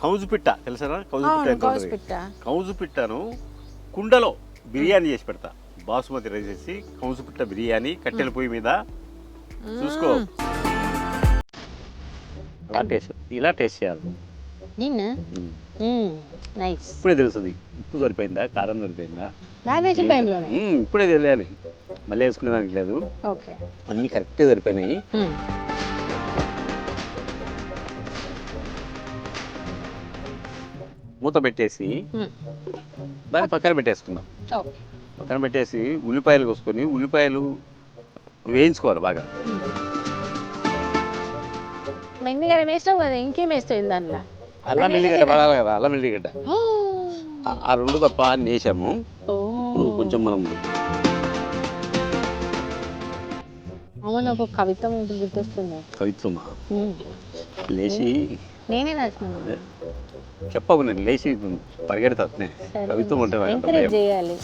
కౌజు పిట్ట తెలుసా కౌజు పిట్ట అవును ఎంత కౌస్ ఉంటుంది? పిట్ట కౌజు పిట్టను కుండలో బిర్యానీ చేసి పెడతా. బాసుమతి రైస్ వేసి కౌజు పిట్ట బిర్యానీ కట్టెల పొయ్యి మీద. చూసుకో. ఇలా టేస్ట్ ఇలా టేస్ట్ చేయాలి. నిన్న. నైస్ ఇప్పుడే తెలుస్తుంది. ఉప్పు సరిపోయిందా కారం సరిపోయిందా? ఇప్పుడే తెలియాలి. మళ్ళీ వేసుకునే దానికి లేదు. ఓకే. అన్నీ కరెక్ట్గా సరిపోయినాయి. మూత పెట్టేసి దాన్ని పక్కన పెట్టేసుకుందాం. ఓకే. పక్కన పెట్టేసి ఉల్లిపాయలు కోసుకొని ఉల్లిపాయలు వేయించుకోవాలి బాగా. మెండిగడ్డ వేస్తావు కదా ఇంకేం వేస్తావు దాంట్లో? అల్లం ఎల్లిగడ్డ పడాలి కదా అల్లం ఎల్లిగడ్డ ఆ- రెండు తప్ప అన్ని వేసాము. కొంచెం మనం అవును ఒక కవిత మీకు గుర్తొస్తుంది. కవిత్వం మ్మ్. లేచి నేనే రాసినాను. చెప్పవు నేను లేచి పరిగెడతా. కవిత్వం చేయాలి.